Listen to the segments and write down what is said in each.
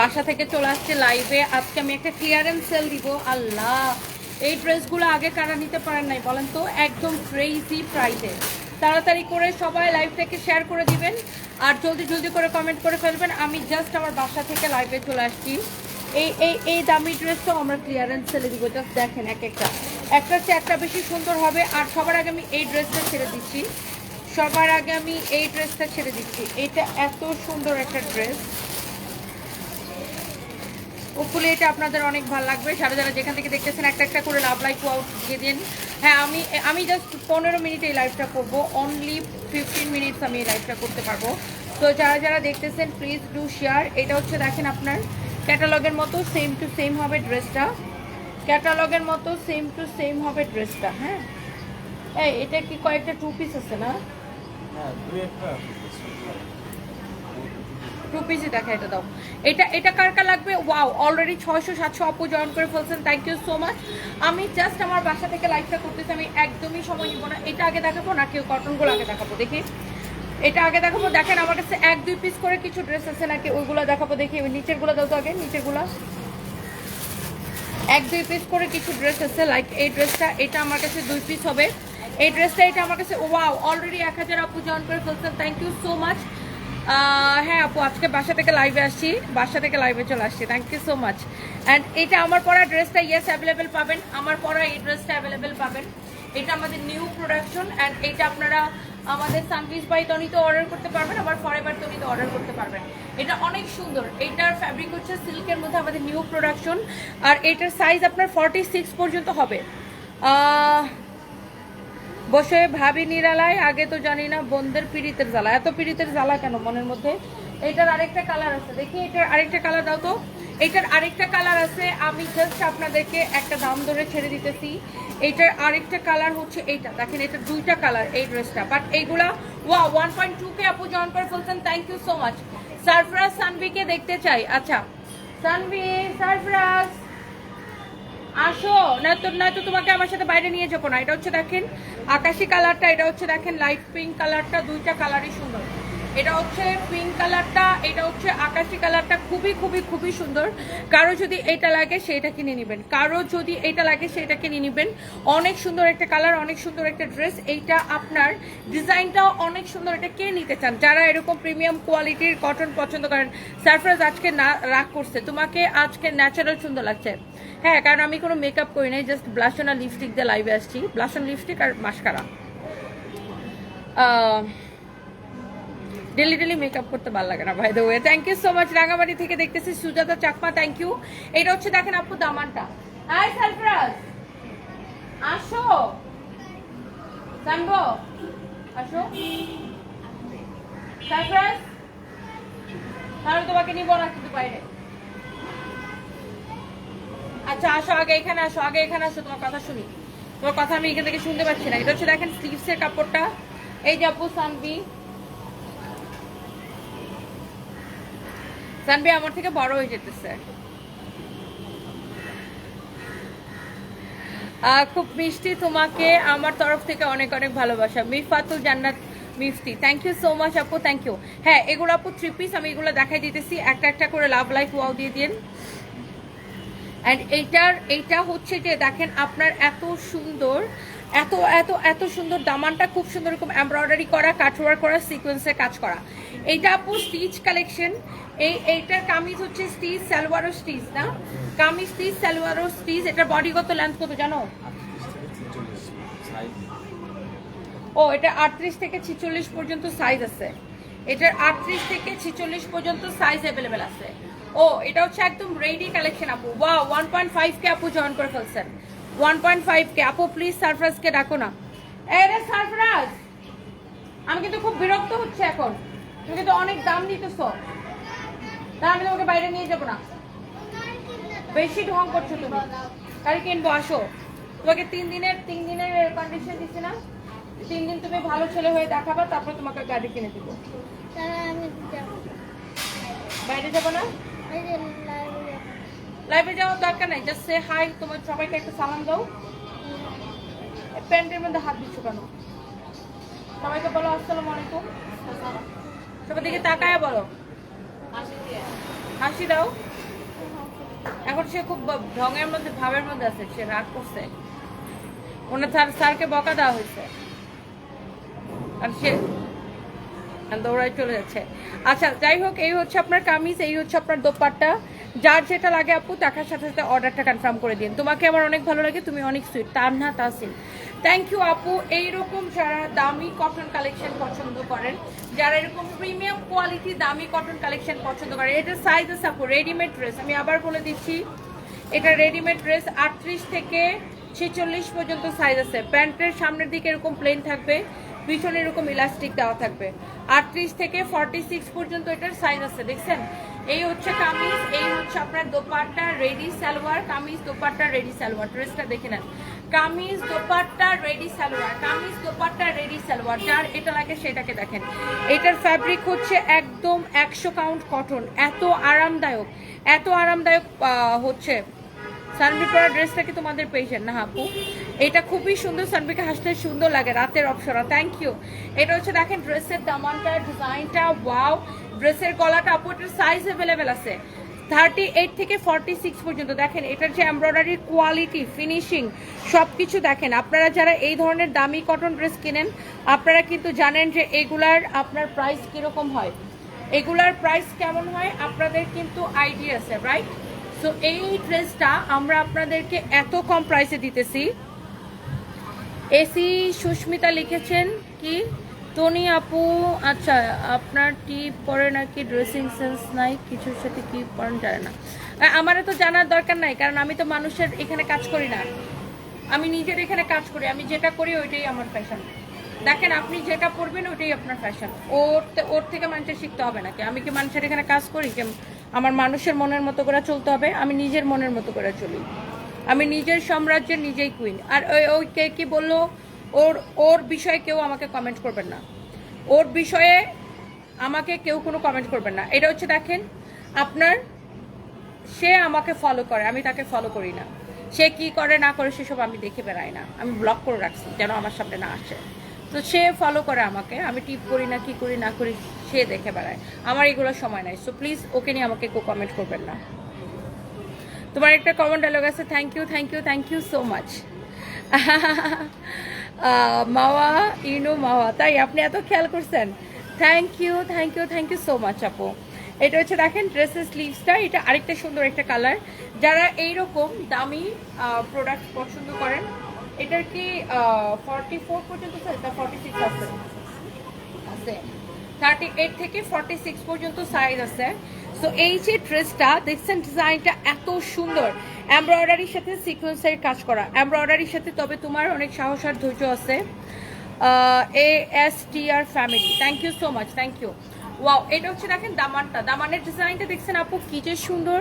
বাসা থেকে চলে আসছে লাইভে আজকে আমি একটা ক্লিয়ারেন্স সেল দিব। আল্লাহ! এই ড্রেসগুলো আগে কারা নিতে পারেন নাই বলেন তো? একদম ক্রেজি প্রাইসে তাড়াতাড়ি করে সবাই লাইভটাকে শেয়ার করে দিবেন। আর জলদি জলদি করে কমেন্ট করে ফেলবেন। আমি জাস্ট আমার বাসা থেকে লাইভে চলে আসছি। এই এই এই দামি ড্রেসটাও আমরা ক্লিয়ারেন্স সেলে দিব। জাস্ট দেখেন এক একটা। একটা চেয়ে একটা বেশি সুন্দর হবে। আর সবার আগে আমি এই ড্রেসটা ছেড়ে দিচ্ছি। সবার আগে আমি এই ড্রেসটা ছেড়ে দিচ্ছি। এটা এত সুন্দর একটা ড্রেস হোপফুলি এটা আপনাদের অনেক ভালো লাগবে। যারা যারা যেখান থেকে দেখতেছেন, একটা একটা করে লাভ লাইক আউট দিয়ে দিন। হ্যাঁ আমি আমি জাস্ট পনেরো মিনিট এই লাইভটা করব। অনলি ফিফটিন মিনিটস আমি এই লাইভটা করতে পারব। তো যারা যারা দেখতেছেন প্লিজ ডু শেয়ার এটা হচ্ছে দেখেন আপনার ক্যাটালগের মতো সেম টু সেম হবে ড্রেসটা ক্যাটালগের মতো সেম টু সেম হবে ড্রেসটা হ্যাঁ? এই, এটা কি কয়েকটা টু পিস আছে না? হ্যাঁ টু পিসই দেখা, এটা দাও। এটা এটা কার কার লাগবে? ওয়াও অলরেডি ছয়শো, সাতশো আপু জয়েন করে ফেলছেন। থ্যাংক ইউ সো মাচ আমি জাস্ট আমার বাসা থেকে লাইভটা করতেছি। আমি একদমই সময় নিব না। এটা আগে দেখাবো না? কেউ কটনগুলো আগে দেখাবো? দেখি। এটা আগে দেখাবো। দেখেন, আমার কাছে এক, দুই পিস করে কিছু ড্রেস আছে নাকি? ওইগুলো দেখাবো। দেখি, ওই নিচেরগুলো দাও তো আগে, নিচেরগুলো। এক, দুই পিস করে কিছু ড্রেস আছে। লাইক এই ড্রেসটা এটা আমার কাছে দুই পিস হবে। এই ড্রেসটা এটা আমার কাছে ওয়াও অলরেডি এক হাজার আপু জয়েন করে ফেলছেন। থ্যাংক ইউ সো মাচ হ্যাঁ আপু, আজকে বাসা থেকে লাইভে আসছি। বাসা থেকে লাইভে চলে আসছি। Thank you so much and এটা আমার পরা ড্রেসটা ইয়েস অ্যাভেলেবেল পাবেন। আমার পরা এই ড্রেসটা অ্যাভেলেবেল পাবেন। এটা আমাদের নিউ প্রোডাকশন অ্যান্ড এটা আপনারা আমাদের সানপিস বাই তনিতে অর্ডার করতে পারবেন, আবার ফরেভার তনিতে অর্ডার করতে পারবেন। এটা অনেক সুন্দর। এটার ফ্যাব্রিক হচ্ছে সিল্কের মধ্যে আমাদের নিউ প্রোডাকশন আর এটার সাইজ আপনার ফর্টি সিক্স পর্যন্ত হবে। বসে ভাবি নিরালায়, আগে তো জানি না, বন্ধের পীড়িতের জ্বালা। এত পীড়িতের জ্বালা কেন মনের মধ্যে? এটার আরেকটা কালার আছে। দেখি, এটার আরেকটা কালার দাও তো। এটার আরেকটা কালার আছে, আমি জাস্ট আপনাদেরকে একটা দাম ধরে ছেড়ে দিতেছি। এটার আরেকটা কালার হচ্ছে এইটা। দেখেন এটা দুইটা কালার এই ড্রেসটা বাট এইগুলা ওয়া ওয়ান পয়েন্ট টু কে আপু জয়েন করে ফেলছেন। Thank you so much Sarfaraz সানভিকে দেখতে চাই। আচ্ছা সানভি সারফরাজ আসো, না তো না তো তোমাকে আমার সাথে বাইরে নিয়ে যাব না। এটা হচ্ছে দেখেন, আকাশি কালারটা এটা হচ্ছে দেখেন লাইট পিঙ্ক কালারটা দুইটা কালারই সুন্দর। এটা হচ্ছে পিঙ্ক কালারটা এটা হচ্ছে আকাশি কালারটা খুবই খুবই খুবই সুন্দর। কারও যদি এটা লাগে, সেটা কিনে নেবেন। কারও যদি এটা লাগে, সেটা কিনে নেবেন। অনেক সুন্দর একটা কালার অনেক সুন্দর একটা ড্রেস এইটা আপনার ডিজাইনটাও অনেক সুন্দর এটা কে নিতে চান? যারা এরকম প্রিমিয়াম কোয়ালিটির কটন পছন্দ করেন সারপ্রাইজ আজকে না, রাগ করছে। তোমাকে আজকে ন্যাচারাল সুন্দর লাগছে। হ্যাঁ কারণ আমি কোনো মেকআপ করি নাই জাস্ট ব্লাশন আর লিপস্টিক দিয়ে লাইভে আসছি। ব্লাশন লিপস্টিক আর মাস্কারা ডেলি ডেলি মেকআপ করতে ভালো লাগে না ভাই the thank you so much Rangamati থেকে দেখতেছি সুজাতা চাকমা থ্যাংক ইউ এটা হচ্ছে দেখেন আপু দামানটা। হাই সারপ্রাইজ আসো। জানব? আসো। সারপ্রাইজ তাহলে তোমাকে নিব না কিন্তু বাইরে আচ্ছা আসো, আগে এখানে আসো, আগে এখানে আসো, তোমার কথা শুনি। তোমার কথা আমি এখান থেকে শুনতে পাচ্ছি না। এটা হচ্ছে দেখেন স্লিভস এর কাপড়টা। এই যে আপু সানবি সানবি আমার থেকে বড় হয়ে যেতেছে। খুব মিষ্টি তোমাকে, আমার তরফ থেকে অনেক অনেক ভালোবাসা। Miftahul Jannat Mifti. Thank you so much আপু থ্যাংক ইউ হ্যাঁ এগুলো আপু থ্রি পিস আমি এগুলো দেখাই দিতেছি। একটা একটা করে লাভ লাইফ ওয়াও দিয়ে দিন। অ্যান্ড এইটার, এইটা হচ্ছে যে, দেখেন, আপনার এত সুন্দর এত এত এত সুন্দর দামানটা, খুব সুন্দর রকম এমব্রয়ডারি করা কাঠওয়ার করা সিকোয়েন্সের কাজ করা। এইটা আপু স্টিচ কালেকশন এই, এইটার কামিজ হচ্ছে স্টিচ সালোয়ারও স্টিচ না? কামিজ স্টিচ সালোয়ারও স্টিচ এটার বডিগত লেন্থ কত জানো? ও, এটা আটত্রিশ থেকে ছিচল্লিশ পর্যন্ত সাইজ আছে। এটার আটত্রিশ থেকে ছিচল্লিশ পর্যন্ত সাইজ অ্যাভেলেবেল আছে। ও, এটা হচ্ছে একদম রেডি কালেকশন আপু। ওয়া ওয়ান পয়েন্ট ফাইভ কে আপু জয়েন করে ফেলছেন। One point five K. আপু প্লিজ সারফরাজকে ডাকো না। এ রে সারফরাজ! আমি কিন্তু খুব বিরক্ত হচ্ছে এখন। তুমি কিন্তু অনেক দাম নিতেছ। তা আমি তোমাকে বাইরে নিয়ে যাব না। বেশি ঢং করছ তুমি। গাড়ি কিনবো আসো। তোমাকে তিন দিনের তিন দিনের কন্ডিশন দিচ্ছি না। তিন দিন তুমি ভালো ছেলে হয়ে দেখাবা তারপর তোমাকে গাড়ি কিনে দিব। তাহলে আমি যাব। বাইরে যাব না? লাইভে যাওয়ার দরকার নাই জাস্ট সে হাই তোমার সবাইকে একটা সালাম দাও। প্যান্টের মধ্যে হাত দিচ্ছ কেন? সবাইকে বলো, আসসালামু আলাইকুম। সবার দিকে তাকায় বলো। হাসি দাও। এখন সে খুব ঢঙের মধ্যে, ভাবের মধ্যে আছে, সে রাগ করছে। ওনার স্যার স্যারকে বকা দেওয়া হয়েছে। আর সে দৌড়ায় চলে যাচ্ছে। আচ্ছা যাই হোক, এই হচ্ছে আপনার কামিজ, এই হচ্ছে আপনার দোপাট্টা। যার যেটা লাগে আপু, দেখার সাথে সাথে অর্ডারটা কনফার্ম করে দিন। তোমাকে আমার অনেক ভালো লাগে, তুমি অনেক sweet Tanna Tasin thank you আপু, এইরকম যারা দামি কটন কালেকশন পছন্দ করেন, যারা এরকম প্রিমিয়াম কোয়ালিটি দামি কটন কালেকশন পছন্দ করেন, এটা সাইজ আছে আপু রেডিমেড ড্রেস আমি আবার বলে দিচ্ছি, এটা রেডিমেড ড্রেস আটত্রিশ থেকে ছেচল্লিশ পর্যন্ত সাইজ আছে। প্যান্টের সামনের দিকে এরকম প্লেন থাকবে, পিছনে এরকম ইলাস্টিক দেওয়া থাকবে। আটত্রিশ থেকে ফর্টি সিক্স পর্যন্ত এটার সাইজ আছে, দেখছেন? এই হচ্ছে কামিজ, এই হচ্ছে আপনার দোপাট্টা, রেডি সালোয়ার, কামিজ, দোপাট্টা, রেডি সালোয়ার। ড্রেসটা দেখে নেন। কামিজ, দোপাট্টা, রেডি সালোয়ার। কামিজ, দোপাট্টা, রেডি সালোয়ার। যার এটা লাগে সেটাকে দেখেন। এটার ফ্যাব্রিক হচ্ছে একদম একশো কাউন্ট কটন এত আরামদায়ক। এত আরামদায়ক হচ্ছে সানবি পরা ড্রেসটা কি তোমাদের পেয়েছেন না, আপু? এটা খুবই সুন্দর সানবিকে হাসতে সুন্দর লাগে রাতের অপসরা। থ্যাংক ইউ এটা হচ্ছে দেখেন ড্রেসের দামানটা ডিজাইনটা ওয়াও ড্রেসের গলাটা আপু সাইজ অ্যাভেলেবেল আছে। থার্টি এইট থেকে ফর্টি সিক্স পর্যন্ত দেখেন, এটার যে এমব্রয়ডারির কোয়ালিটি ফিনিশিং সব কিছু দেখেন। আপনারা যারা এই ধরনের দামি কটন ড্রেস কিনেন, আপনারা কিন্তু জানেন যে এগুলার আপনার প্রাইস কীরকম হয়। এগুলার প্রাইস কেমন হয়, আপনাদের কিন্তু আইডিয়া আছে রাইট সো এই ড্রেসটা আমরা আপনাদেরকে এত কম প্রাইসে দিতেছি। এসি সুস্মিতা লিখেছেন কি? টনি আপু আচ্ছা আপনার টিপ পরে নাকি ড্রেসিং সেন্স নাই? কিছুর সাথে কি পরেন জানে না। আহ, আমারও তো জানার দরকার নাই কারণ আমি তো মানুষের এখানে কাজ করি না। আমি নিজের এখানে কাজ করি আমি যেটা করি ওইটাই আমার ফ্যাশন দেখেন আপনি যেটা পরবেন ওইটাই আপনার ফ্যাশন ওর ওর থেকে মানুষের শিখতে হবে নাকি? আমি কি মানুষের এখানে কাজ করি? যে আমার মানুষের মনের মতো করে চলতে হবে? আমি নিজের মনের মতো করে চলি। আমি নিজের সাম্রাজ্যের নিজেই কুইন আর ওই ওই কে কি বলল? ওর ওর বিষয়ে কেউ আমাকে কমেন্ট করবেন না। ওর বিষয়ে আমাকে কেউ কোনো কমেন্ট করবেন না। এটা হচ্ছে দেখেন, আপনার, সে আমাকে ফলো করে, আমি তাকে ফলো করি না। সে কি করে, না করে, সেসব আমি দেখে বেড়াই না। আমি ব্লক করে রাখছি যেন আমার সামনে না আসে। তো সে ফলো করে আমাকে, আমি টিপ করি না, কি করি, না করি, সে দেখে বেড়ায়। আমার এগুলো সময় নাই। সো প্লিজ ওকে নিয়ে আমাকে কেউ কমেন্ট করবেন না। তোমার একটা কমন ডায়লগ আছে। Thank you thank you thank you so much Mawa, Ino, Mawa. তাই আপনি এত খেয়াল করছেন? Thank you thank you thank you so much আপু। এটা হচ্ছে দেখেন ড্রেসের স্লিভসটা এটা আরেকটা সুন্দর একটা কালার যারা এইরকম দামি প্রোডাক্ট পছন্দ করেন, এটার কি ফর্টি ফোর পর্যন্ত সাইজ ফর্টি সিক্স আছে? আছে। থার্টি এইট থেকে ফর্টি সিক্স পর্যন্ত সাইজ আছে। সো এই যে ড্রেসটা, দেখছেন ডিজাইনটা এত সুন্দর। এমব্রয়ডারির সাথে সিকোয়েন্সের কাজ করা। এমব্রয়ডারির সাথে, তবে তোমার অনেক সাহস আর ধৈর্য আছে। A S T R family thank you so much thank you wow এটা হচ্ছে দেখেন দামানটা। দামানের ডিজাইনটা দেখছেন আপু, কি যে সুন্দর।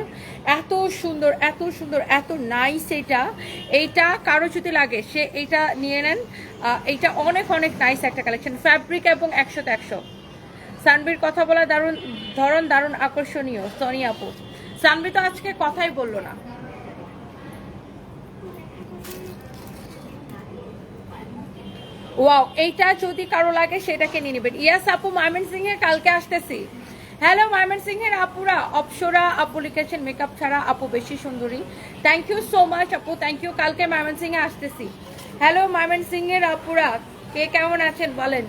এত সুন্দর এত সুন্দর, এত নাইস এটা। এইটা কারও যদি লাগে, সে এইটা নিয়ে নেন। এইটা অনেক অনেক নাইস একটা কালেকশন ফ্যাব্রিক এবং একশোতে একশো। সানবির কথা বলা দারুণ, ধরন দারুণ আকর্ষণীয়, সনি আপু। সানবি তো আজকে কথাই বলল না। ওয়াও, এইটা যদি কারও লাগে সেটাকে নিয়ে নেবেন। ইয়াস আপু মাইমেন সিং এর কালকে আসতেছি। হ্যালো মাইমেন সিং এর আপুরা, অপসরা আপু লিখেছেন মেকআপ ছাড়া আপু বেশি সুন্দরী। থ্যাংক ইউ সো মাচ আপু থ্যাংক ইউ কালকে মাইমেন সিং এ আসতেছি। হ্যালো মাইমেন সিং এর আপুরা, কে কেমন আছেন বলেন।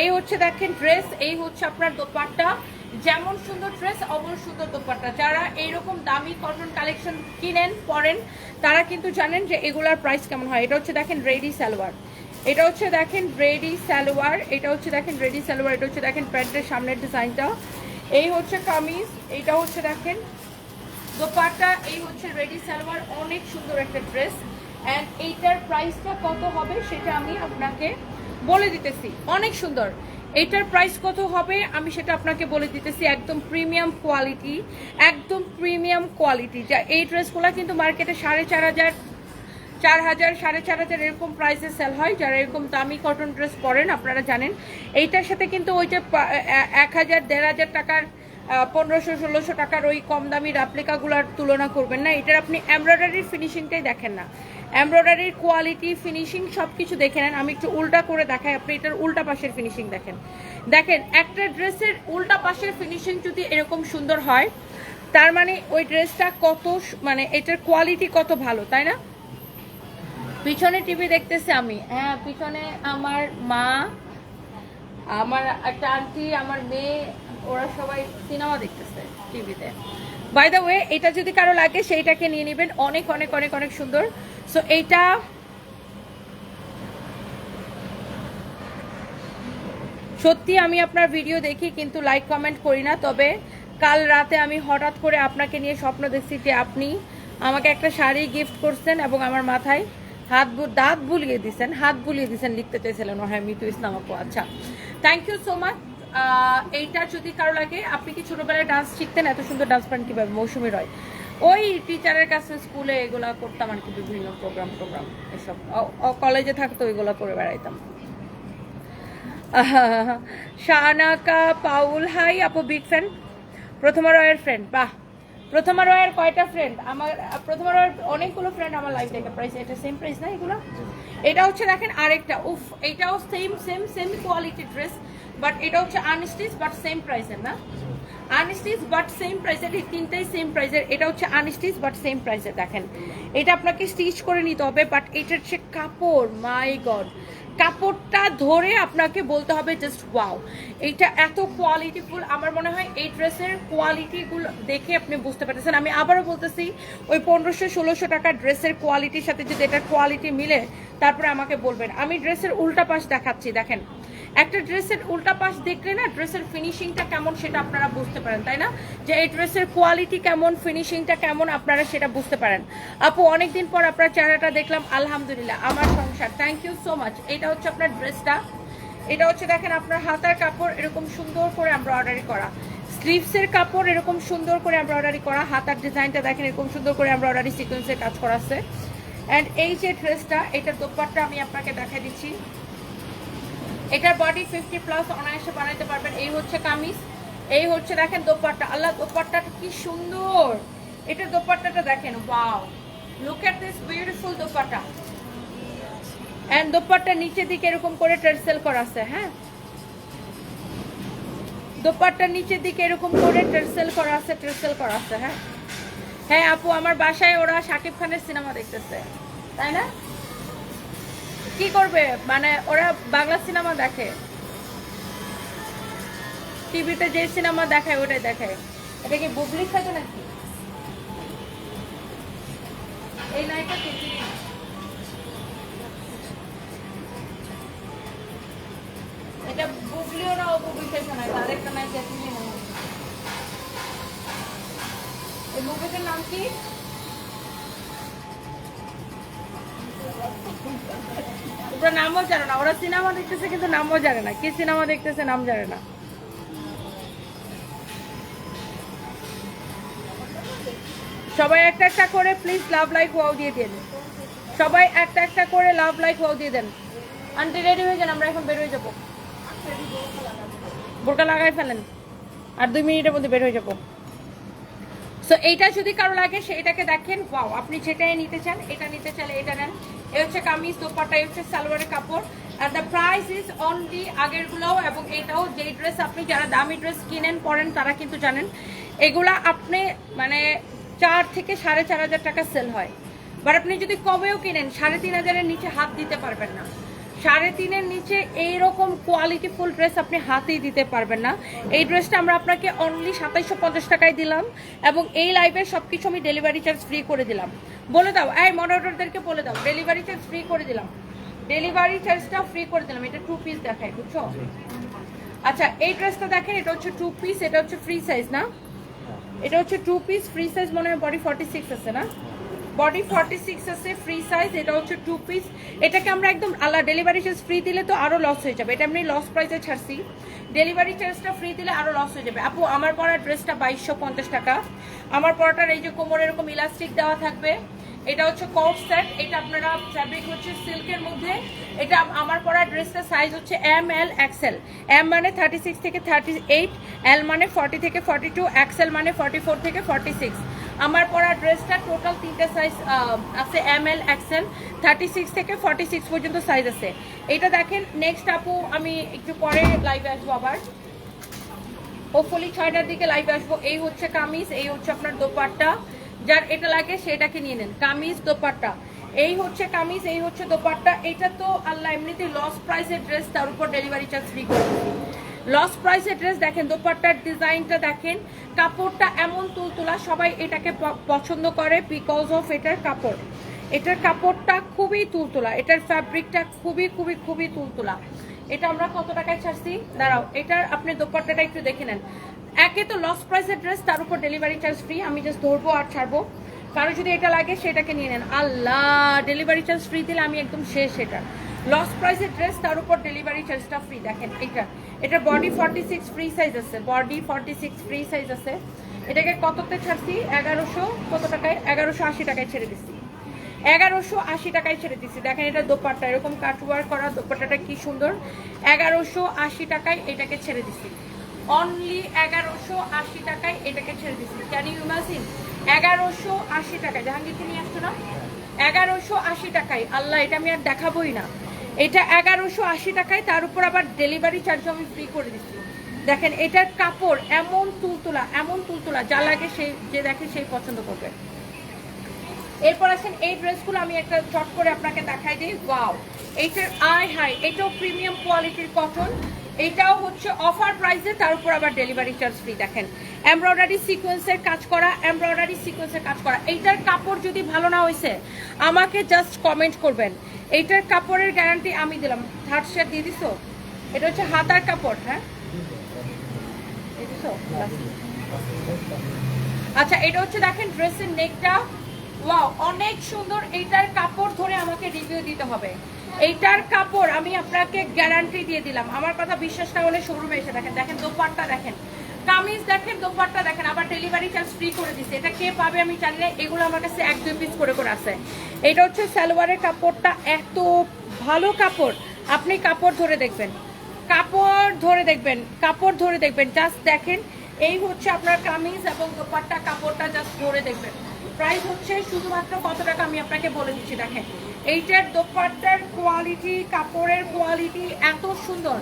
এই হচ্ছে দেখেন ড্রেস এই হচ্ছে আপনার দোপাট্টা। যেমন সুন্দর ড্রেস অমন সুন্দর দোপাট্টা। যারা এইরকম দামি কটন কালেকশন কিনেন, পরেন, তারা কিন্তু জানেন যে এগুলার প্রাইস কেমন হয়। এটা হচ্ছে দেখেন রেডি সালোয়ার। এটা হচ্ছে দেখেন রেডি সালোয়ার। এটা হচ্ছে দেখেন রেডি সালোয়ার। এটা হচ্ছে দেখেন প্যান্টের সামনের ডিজাইনটা এই হচ্ছে কামিজ। এটা হচ্ছে দেখেন দোপাট্টা। এই হচ্ছে রেডি সালোয়ার। অনেক সুন্দর একটা ড্রেস অ্যান্ড এইটার প্রাইসটা কত হবে, সেটা আমি আপনাকে বলে দিতেছি। অনেক সুন্দর। এইটার প্রাইস কত হবে? আমি সেটা আপনাকে বলে দিতেছি। একদম প্রিমিয়াম কোয়ালিটি একদম প্রিমিয়াম কোয়ালিটি যা এই ড্রেসগুলো কিন্তু মার্কেটে সাড়ে চার হাজার চার হাজার, সাড়ে চার হাজার এরকম প্রাইসে সেল হয়। যারা এরকম দামি কটন ড্রেস পরেন, আপনারা জানেন। এইটার সাথে কিন্তু ওই যে এক হাজার, দেড় হাজার টাকার পনেরোশো, ষোলোশো টাকার ওই কম দামি রাপ্লিকাগুলোর তুলনা করবেন না। এটার আপনি এমব্রয়ডারির ফিনিশিংটাই দেখেন না। এমব্রয়ডারির কোয়ালিটি ফিনিশিং সব কিছু দেখে নেন। আমি একটু উল্টা করে দেখাই, আপনি এটার উল্টা পাশের ফিনিশিং দেখেন। দেখেন, একটা ড্রেসের উল্টা পাশের ফিনিশিং যদি এরকম সুন্দর হয়, তার মানে ওই ড্রেসটা কত মানে এটার কোয়ালিটি কত ভালো, তাই না? পিছনে টিভি দেখতেছি আমি। হ্যাঁ পিছনে আমার মা, আমার একটা আন্টি আমার মেয়ে, ওরা সবাই সিনেমা দেখতেছে টিভিতে বাই দ্য ওয়ে এটা যদি কারও লাগে, সেইটাকে নিয়ে নেবেন। অনেক অনেক অনেক অনেক সুন্দর। সো এইটা সত্যি আমি আপনার ভিডিও দেখি, কিন্তু লাইক কমেন্ট করি না। তবে কাল রাতে আমি হঠাৎ করে আপনাকে নিয়ে স্বপ্ন দেখছি যে আপনি আমাকে একটা শাড়ি গিফট করছেন এবং আমার মাথায় হাত দাঁত বুলিয়ে দিছেন, হাত বুলিয়ে দিছেন লিখতে চাইছিলেন হ্যাঁ মিতু ইসলাম আপু আচ্ছা থ্যাংক ইউ সো মাচ এইটা যদি কারও লাগে, আপনি কি ছোটবেলায় ডান্স শিখতেন? এত সুন্দর ডান্স পান কীভাবে? মৌসুমি রয়। ওই টিচারের কাছে স্কুলে এগুলা করতাম আর কি, বিভিন্ন প্রোগ্রাম প্রোগ্রাম এসব। কলেজে থাকতো, ওইগুলো করে বেড়াইতাম। শাহানাকা, পাউল, হাই, আপু বিগ ফ্যান প্রথমা রয়ের ফ্রেন্ড বাহ। প্রথমা রয়ের কয়টা ফ্রেন্ড আমার, প্রথমা রয়ের অনেকগুলো ফ্রেন্ড আমার লাইফ থেকে প্রাইস এটা সেম প্রাইস না এগুলো? এটা হচ্ছে দেখেন আরেকটা, উফ, এটাও same same same quality dress but এটা হচ্ছে আনস্টিচ বাট সেম প্রাইসের না? আনস্টিচ বাট সেম প্রাইসের এই তিনটাই সেম প্রাইসের এটা হচ্ছে আনস্টিচ বাট সেম প্রাইসের দেখেন। এটা আপনাকে স্টিচ করে নিতে হবে বাট এটার হচ্ছে কাপড় মাই গড কাপড়টা ধরে আপনাকে বলতে হবে জাস্ট ওয়াও এইটা এত কোয়ালিটিফুল আমার মনে হয় এই ড্রেসের কোয়ালিটিগুলো দেখে আপনি বুঝতে পারতেছেন। আমি আবারও বলতেছি, ওই পনেরোশো, ষোলোশো টাকার ড্রেসের কোয়ালিটির সাথে যদি এটার কোয়ালিটি মিলে, তারপরে আমাকে বলবেন। আমি ড্রেসের উল্টা পাশ দেখাচ্ছি, দেখেন। একটা ড্রেসের উল্টা পাশ দেখলে না ড্রেসের ফিনিশিংটা কেমন সেটা আপনারা বুঝতে পারেন, তাই না? যে এই ড্রেসের কোয়ালিটি কেমন ফিনিশিংটা কেমন, আপনারা সেটা বুঝতে পারেন। আপু, অনেকদিন পর আপনার চেহারাটা দেখলাম, আলহামদুলিল্লাহ, আমার সংসার। থ্যাংক ইউ সো মাচ এটা হচ্ছে আপনার ড্রেসটা। এটা হচ্ছে দেখেন আপনার হাতার কাপড়, এরকম সুন্দর করে এমব্রয়ডারি করা। স্লিভসের কাপড়, এরকম সুন্দর করে এমব্রয়ডারি করা। হাতার ডিজাইনটা দেখেন, এরকম সুন্দর করে এমব্রয়ডারি সিকোয়েন্সের কাজ করা আছে অ্যান্ড এই যে ড্রেসটা, এটার দোপাট্টা আমি আপনাকে দেখা দিচ্ছি। এটার বডি ফিফটি প্লাস অনায়াসে বানাইতে পারবেন। এই হচ্ছে কামিজ, এই হচ্ছে দেখেন দোপাট্টা। আল্লাহ দোপাট্টাটা কি সুন্দর! এটা দোপাট্টাটা দেখেন wow look at this beautiful dupatta. And dupatta নিচের দিকে এরকম করে টার্সেল করা আছে হ্যাঁ? দোপাট্টার নিচের দিকে এরকম করে টার্সেল করা আছে টার্সেল করা আছে হ্যাঁ? হ্যাঁ আপু, আমার বাসায় ওরা শাকিব খানের সিনেমা দেখতেছে, তাই না? কি করবে? মানে ওরা বাংলা সিনেমা দেখে। টিভিতে যে সিনেমা দেখায়, ওটাই দেখায়। এটা কি বুবলি থাকে নাকি? এই নাইটা এটা বুবলিও না, ও বুবলি থাকে না আরেকটা এই মুভিটার নাম কি? ওরা নামও জানে না। ওরা সিনেমা দেখতেছে কিন্তু নামও জানে না। কি সিনেমা দেখতেছে নাম জানে না। সবাই একটা একটা করে প্লিজ লাভ লাইক ওয়াও দিয়ে দেন। সবাই একটা একটা করে লাভ লাইক ওয়াও দিয়ে দেন। আন্টি রেডি হয়ে যান, আমরা এখন বের হয়ে যাব। বোরকা লাগাই ফেলেন। আর দুই মিনিটের মধ্যে বের হয়ে যাব। সো এইটা যদি কারও লাগে, সেইটাকে দেখেন ওয়াও আপনি যেটাই নিতে চান, এটা নিতে চাইলে এটা নেন। এই হচ্ছে কামিজ দোপাটা এই হচ্ছে সালোয়ারের কাপড়। আর দ্য প্রাইস ইজ অনলি আগেরগুলোও এবং এটাও যেই ড্রেস আপনি যারা দামি ড্রেস কিনেন, পরেন, তারা কিন্তু জানেন। এগুলা আপনি মানে চার থেকে সাড়ে চার হাজার টাকা সেল হয়। বাট আপনি যদি কমেও কিনেন, সাড়ে তিন হাজারের নিচে হাত দিতে পারবেন না। সাড়ে তিনের নিচে এইরকম কোয়ালিটি ফুল ড্রেস আপনি হাতেই দিতে পারবেন না। এই ড্রেসটা আমরা আপনাকে অনলি সাতাইশশো পঞ্চাশ টাকায় দিলাম এবং এই লাইভে সব কিছু আমি ডেলিভারি চার্জ ফ্রি করে দিলাম। বলে দাও এই মডারেটরদেরকে বলে দাও ডেলিভারি চার্জ ফ্রি করে দিলাম। ডেলিভারি চার্জটা ফ্রি করে দিলাম এটা টু পিস দেখায় বুঝছ? আচ্ছা এই ড্রেসটা দেখেন এটা হচ্ছে টু পিস এটা হচ্ছে ফ্রি সাইজ না? এটা হচ্ছে টু পিস ফ্রি সাইজ মনে হয় বডি ফর্টি সিক্স আছে না? বডি ফর্টি সিক্স আছে ফ্রি সাইজ এটা হচ্ছে টু পিস এটাকে আমরা একদম আলাদা ডেলিভারি চার্জ ফ্রি দিলে তো আরও লস হয়ে যাবে। এটা আমি লস প্রাইসে ছাড়ছি। ডেলিভারি চার্জটা ফ্রি দিলে আরও লস হয়ে যাবে। আপু, আমার পরা ড্রেসটা বাইশশো পঞ্চাশ টাকা। আমার পরাটার এই যে কোমর এরকম ইলাস্টিক দেওয়া থাকবে, এটা হচ্ছে কোট সেট এটা আপনারা ফ্যাব্রিক হচ্ছে সিল্কের মধ্যে। এটা আমার পরা ড্রেসটা সাইজ হচ্ছে এম এল এক্সেল এম মানে থার্টি সিক্স থেকে থার্টি এইট এল মানে ফর্টি থেকে ফর্টি টু মানে ফর্টি ফোর থেকে ফর্টি সিক্স আমার পরা ড্রেসটা টোটাল তিনটে সাইজ আছে M L XL thirty six থেকে ফর্টি সিক্স পর্যন্ত সাইজ আছে। এটা দেখেন নেক্সট আপু, আমি একটু পরে লাইভে আসব আবার। হোপফুলি ছয়টার দিকে লাইভ আসব। এই হচ্ছে কামিজ, এই হচ্ছে আপনার দোপাট্টা। যার এটা লাগে সেটাকে নিয়ে নেন। কামিজ, দোপাট্টা। এই হচ্ছে কামিজ, এই হচ্ছে দোপাট্টা। এটা তো আল্লাহ এমনিতে লস প্রাইসের ড্রেস তার উপর ডেলিভারি চার্জ ফ্রি করে। লস প্রাইসের ড্রেস দেখেন, দোপাট্টার ডিজাইনটা দেখেন, কাপড়টা এমন তুলতুলা, সবাই এটাকে পছন্দ করে বিকজ অফ এটার কাপড়। এটার কাপড়টা খুবই তুলতুলা, এটার ফ্যাব্রিকটা খুবই খুবই খুবই তুলতুলা। এটা আমরা কত টাকায় ছাড়ছি? দাঁড়াও, এটার আপনি দোপাট্টাটা একটু দেখে নেন। একে তো লস প্রাইসের ড্রেস তার উপর ডেলিভারি চার্জ ফ্রি আমি জাস্ট ধরবো আর ছাড়বো। কারও যদি এটা লাগে, সেটাকে নিয়ে নেন। আল্লাহ ডেলিভারি চার্জ ফ্রি দিলে আমি একদম শেষ এটা। লস প্রাইসের ড্রেস তার উপর ডেলিভারি চার্জটা ফ্রি দেখেন এটা এটা body forty six free size আছে। Body forty six free size আছে। এটাকে কততে ছাড়ছি? এগারোশো, কত টাকায়? এগারোশো আশি টাকায় ছেড়ে দিচ্ছি। এগারোশো আশি টাকায় ছেড়ে দিচ্ছি। দেখেন, এটা দোপাট্টা। এরকম কাটওয়ার করা দোপাট্টাটা কি সুন্দর। এগারোশো আশি টাকায় এটাকে ছেড়ে দিচ্ছি। অনলি এগারোশো আশি টাকায় এটাকে ছেড়ে দিচ্ছি। ক্যান ইউ ইমাজিন এগারোশো আশি টাকায়। জাহাঙ্গীরকে নিয়ে আসছো না? এগারোশো আশি টাকায়। আল্লাহ, এটা আমি আর দেখাবোই না। এটা এগারোশো আশি টাকায়, তার উপর আবার ডেলিভারি চার্জ আমি ফ্রি করে দিচ্ছি। দেখেন, এটার কাপড় এমন তুলতুলা এমন তুলতুলা, যা লাগে সেই, যে দেখে সেই পছন্দ করবে। এরপর আছেন, এই ড্রেসগুলো আমি একটা চট করে আপনাকে দেখাই দিই। ওয়াও এইটার আই হাই এটাও প্রিমিয়াম কোয়ালিটির কটন এটাও হচ্ছে অফার প্রাইসে তার উপর আবার ডেলিভারি চার্জ ফ্রি দেখেন এমব্রয়ডারি সিকোয়েন্সের কাজ করা, এমব্রয়ডারি সিকোয়েন্সের কাজ করা। এইটার কাপড় যদি ভালো না হয়েছে আমাকে জাস্ট কমেন্ট করবেন। এইটার কাপড়ের গ্যারান্টি আমি দিলাম। থার্ড শেয়ার দিয়ে দিছো? এটা হচ্ছে হাতার কাপড় হ্যাঁ? আচ্ছা এটা হচ্ছে দেখেন ড্রেসের নেকটা ওয়াও অনেক সুন্দর। এইটার কাপড় ধরে আমাকে রিভিউ দিতে হবে। এইটার কাপড় আমি আপনাকে গ্যারান্টি দিয়ে দিলাম। আমার কথা বিশ্বাস না হলে শোরুমে এসে দেখেন। দেখেন, দোপাট্টা দেখেন। কামিজ দেখেন, দোপাট্টা দেখেন, আবার ডেলিভারি চার্জ ফ্রি করে দিচ্ছে এটা কে পাবে আমি জানি না, এগুলো আমার কাছে এক দুই পিস করে করে আছে। এটা হচ্ছে সালোয়ারের কাপড়টা, এত ভালো কাপড়। আপনি কাপড় ধরে দেখবেন, কাপড় ধরে দেখবেন, কাপড় ধরে দেখবেন। জাস্ট দেখেন, এই হচ্ছে আপনার কামিজ এবং দোপাট্টা কাপড়টা জাস্ট ধরে দেখবেন। প্রাইস হচ্ছে শুধুমাত্র কত টাকা আমি আপনাকে বলে দিচ্ছি, দেখেন। এইটার দোপাট্টার কোয়ালিটি কাপড়ের কোয়ালিটি এত সুন্দর।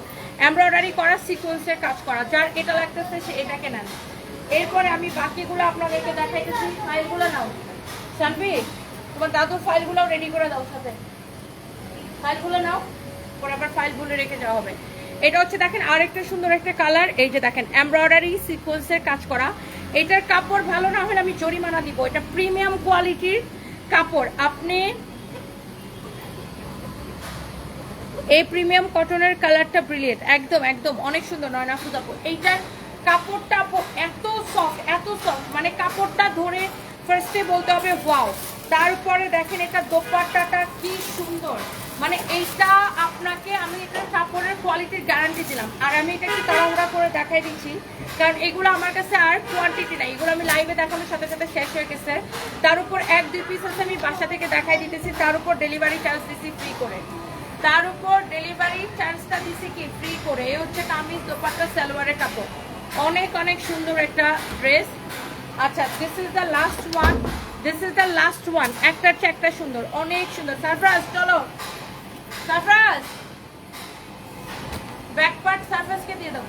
এমব্রয়ডারি করা সিকোয়েন্সের কাজ করা। যার এটা লাগতেছে সে এটাকে নেন। এরপরে আমি বাকিগুলো আপনাদেরকে দেখাইতেছি। ফাইলগুলো নাও। শানবি তোমার দাদুর ফাইলগুলোও রেডি করে দাও সাথে। ফাইলগুলো নাও। পরে আবার ফাইলগুলো রেখে যাওয়া হবে। এটা হচ্ছে দেখেন আরেকটা সুন্দর একটা কালার এই যে দেখেন এমব্রয়ডারি সিকোয়েন্সের কাজ করা। এটার কাপড় ভালো না হলে আমি জরিমানা দিব। এটা প্রিমিয়াম কোয়ালিটির কাপড়। আপনি এই প্রিমিয়াম কটনের কালারটা ব্রিলিয়েন্ট একদম একদম, অনেক সুন্দর নয় না ফুজাপু এইটার কাপড়টা এত সফট এত সফট মানে কাপড়টা ধরে ফার্স্টে বলতে হবে ওয়াও তারপরে দেখেন এটা দোপাট্টাটা কি সুন্দর। মানে এইটা আপনাকে আমি এটার কাপড়ের কোয়ালিটির গ্যারান্টি দিলাম। আর আমি এটা একটু তাড়াহুড়া করে দেখাই দিচ্ছি, কারণ এগুলো আমার কাছে আর কোয়ান্টিটি নাই। এগুলো আমি লাইভে দেখানোর সাথে সাথে শেষ হয়ে গেছে। তার উপর এক, দুই পিস আছে আমি বাসা থেকে দেখাই দিতেছি, তার উপর ডেলিভারি চার্জ দিচ্ছি ফ্রি করে। তার উপর ডেলিভারি চার্জটা দিছি কি? ফ্রি করে। এই হচ্ছে কামিজ, দোপাট্টা, সালোয়ারের কাপড়। অনেক অনেক সুন্দর একটা ড্রেস আচ্ছা this is the last one this is the last one একটার চেয়ে একটা সুন্দর। অনেক সুন্দর। সারফরাজ, চলো। সারফরাজ! ব্যাক পার্ট সারফরাজকে দিয়ে দাও।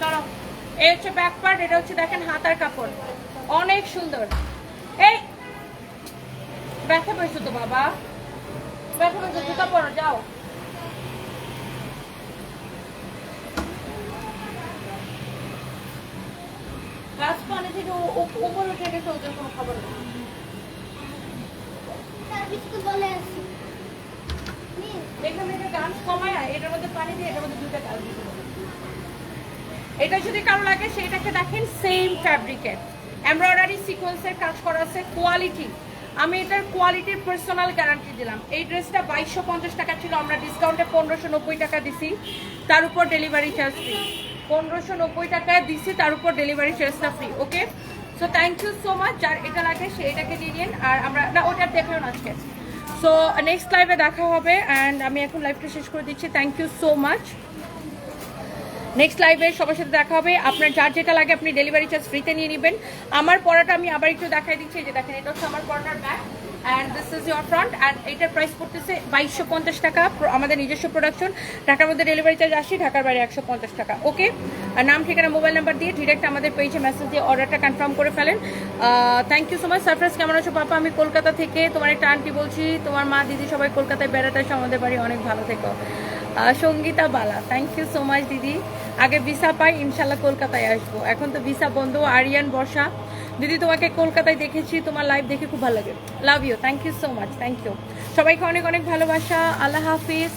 চলো। এই হচ্ছে ব্যাক পার্ট এটা হচ্ছে দেখেন হাতার কাপড়। অনেক সুন্দর। এই! ব্যথা পেয়েছ তো, বাবা। জুতা পরো যাও গাছ পানি থেকে উপরে গেছে ওদের কোনো খবর নেই। এখানে যে গাছ কমায় এটার মধ্যে পানি দিয়ে এটার মধ্যে দুইটা গাছ। দিতে এটা যদি কারও লাগে, সেটাকে দেখেন সেম ফ্যাব্রিকের এমব্রয়ডারি সিকোয়েন্সের কাজ করা আছে কোয়ালিটি আমি এটার কোয়ালিটির পার্সোনাল গ্যারান্টি দিলাম। এই ড্রেসটা বাইশশো পঞ্চাশ টাকা ছিল, আমরা ডিসকাউন্টে পনেরোশো নব্বই টাকা দিছি, তার উপর ডেলিভারি চার্জ ফ্রি পনেরোশো নব্বই টাকায় দিছি, তার উপর ডেলিভারি চার্জটা free okay so thank you so much যার এটা লাগে সে এটাকে দিয়ে দিন আর আমরা না, ওটা দেখলেন আজকে। সো নেক্সট লাইভে দেখা হবে অ্যান্ড আমি এখন লাইভটা শেষ করে দিচ্ছি। Thank you so much next লাইভে সবার সাথে দেখা হবে। আপনার যার যেটা লাগে আপনি ডেলিভারি চার্জ ফ্রিতে নিয়ে নেবেন। আমার পড়াটা আমি আবার একটু দেখাই দিচ্ছি। যে দেখেন, এটা হচ্ছে আমার পড়াটার bag and this is your front and এটার প্রাইস পড়তেছে বাইশশো পঞ্চাশ টাকা। আমাদের নিজস্ব প্রোডাকশন ঢাকার মধ্যে ডেলিভারি চার্জ আসি, ঢাকার বাইরে একশো পঞ্চাশ টাকা। ওকে আর নাম, ঠিকানা মোবাইল নাম্বার দিয়ে ডিরেক্ট আমাদের পেজে মেসেজ দিয়ে অর্ডারটা কনফার্ম করে ফেলেন। Thank you so much surprise কেমন আছো? পাপা, আমি কলকাতা থেকে। তোমার একটা আন্টি বলছি। তোমার মা, দিদি সবাই কলকাতায় বেড়াতে আসো। আমাদের বাড়ি অনেক ভালো থেকো। সঙ্গীতা বালা। থ্যাংক ইউ সো মাচ দিদি। আগে ভিসা পাই, ইনশাল্লাহ কলকাতায় আসব। এখন তো ভিসা বন্ধ। আরিয়ান বর্ষা। দিদি, তোমাকে কলকাতায় দেখেছি। তোমার লাইভ দেখে খুব ভালো লাগে। Love you thank you so much thank you সবাইকে অনেক অনেক ভালোবাসা। আল্লাহ হাফিজ।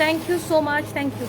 Thank you so much thank you